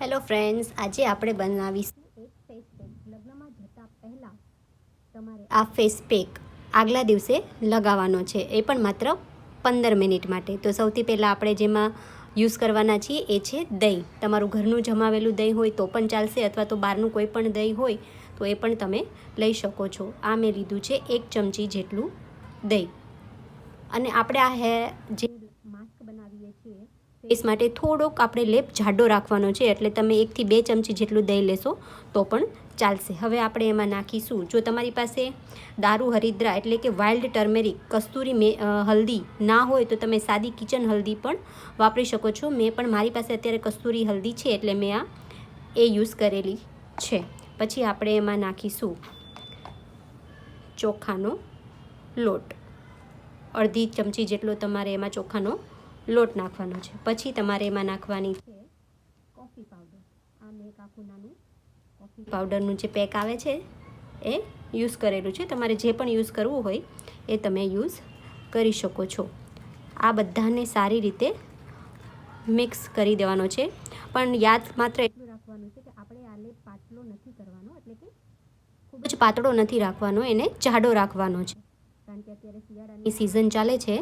Hello friends, આજે આપણે બનાવીશું એક ફેસ પેક લગ્નમાં જતાં પહેલાં તમારે આ ફેસ પેક આગલા દિવસે લગાવવાનો છે. એ પણ માત્ર પંદર મિનિટ માટે. તો સૌથી પહેલાં આપણે જેમાં યુઝ કરવાના છીએ એ છે દહીં. તમારું ઘરનું જમાવેલું દહીં હોય તો પણ ચાલશે અથવા તો બહારનું કોઈ પણ દહીં હોય તો એ પણ તમે લઈ શકો છો. આ મેં લીધું છે એક ચમચી જેટલું દહીં. અને આપણે આ હે જે ફેસ માટે થોડોક આપણે લેપ જાડો રાખવાનો છે, એટલે તમે એકથી બે ચમચી જેટલું દહીં લેશો, તો પણ ચાલશે. હવે આપણે એમાં નાખીશું. જો તમારી પાસે દારૂ, હરિદ્રા એટલે કે વાઇલ્ડ ટર્મેરિક, કસ્તુરી મે હલ્દી ના હોય તો તમે સાદી કિચન હલ્દી પણ વાપરી શકો છો. મેં પણ મારી પાસે અત્યારે કસ્તુરી હલ્દી છે, એટલે મેં આ એ યુઝ કરેલી છે. પછી આપણે એમાં નાખીશું ચોખાનો લોટ. અડધી ચમચી જેટલો તમારે એમાં ચોખાનો લોટ નાખવાનો છે. પછી તમારે એમાં નાખવાની છે કોફી પાવડર. આ મેં એક આખું નાનું કોફી પાવડરનું જે પેક આવે છે એ યુઝ કરેલું છે. તમારે જે પણ યુઝ કરવું હોય એ તમે યુઝ કરી શકો છો. આ બધાને સારી રીતે મિક્સ કરી દેવાનો છે. પણ યાદ માત્ર એટલું રાખવાનું છે કે આપણે આ લેપ પાતળો નથી કરવાનો એટલે કે ખૂબ જ પાતળો નથી રાખવાનો એને જાડો રાખવાનો છે. કારણ કે અત્યારે શિયાળાની સિઝન ચાલે છે.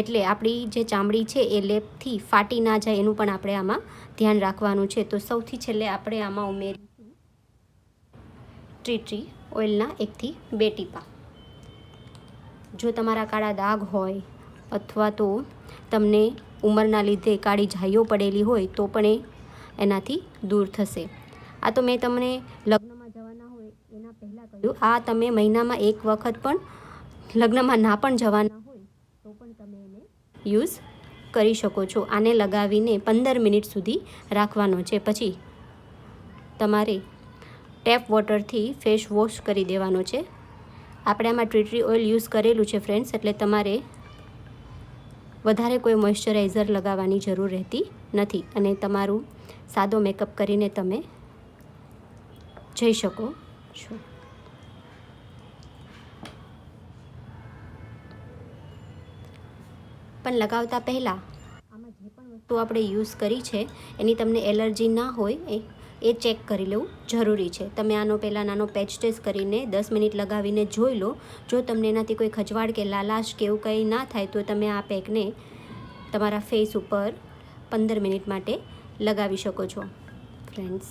એટલે આપણી જે ચામડી છે એ લેપથી ફાટી ના જાય એનું પણ આપણે આમાં ધ્યાન રાખવાનું છે. તો સૌથી છેલ્લે આપણે આમાં ઉમેરીશું ટ્રી ટ્રી ઓઇલના એકથી બે ટીપા. જો તમારા કાળા દાગ હોય અથવા તો તમને ઉંમરના લીધે કાળી ઝાઈઓ પડેલી હોય તો પણ એનાથી દૂર થશે. આ તો મેં તમને લગ્નમાં જવાના હોય એના પહેલાં કહ્યું. આ તમે મહિનામાં એક વખત પણ લગ્નમાં ના પણ જવાના હોય તો પણ તમે એને યુઝ કરી શકો છો. આને લગાવીને પંદર મિનિટ સુધી રાખવાનો છે. પછી તમારે ટેપ વોટરથી ફેસ વોશ કરી દેવાનો છે. આપણે આમાં ટ્રીટરી ઓઇલ યુઝ કરેલું છે ફ્રેન્ડ્સ, એટલે તમારે વધારે કોઈ મોઇશ્ચરાઇઝર લગાવવાની જરૂર રહેતી નથી. અને તમારું સાદો મેકઅપ કરીને તમે જઈ શકો છો. પણ લગાવતા પહેલાં આમાં જે પણ વસ્તુ આપણે યુઝ કરી છે, એની તમને એલર્જી ના હોય, એ એ ચેક કરી લેવું જરૂરી છે. તમે આનો પહેલાં નાનો પેચ ટેસ્ટ કરીને દસ મિનિટ લગાવીને જોઈ લો. જો તમને એનાથી કોઈ ખજવાળ કે લાલાશ કે એવું કંઈ ના થાય, તો તમે આ પેકને તમારા ફેસ ઉપર પંદર મિનિટ માટે લગાવી શકો છો. ફ્રેન્ડ્સ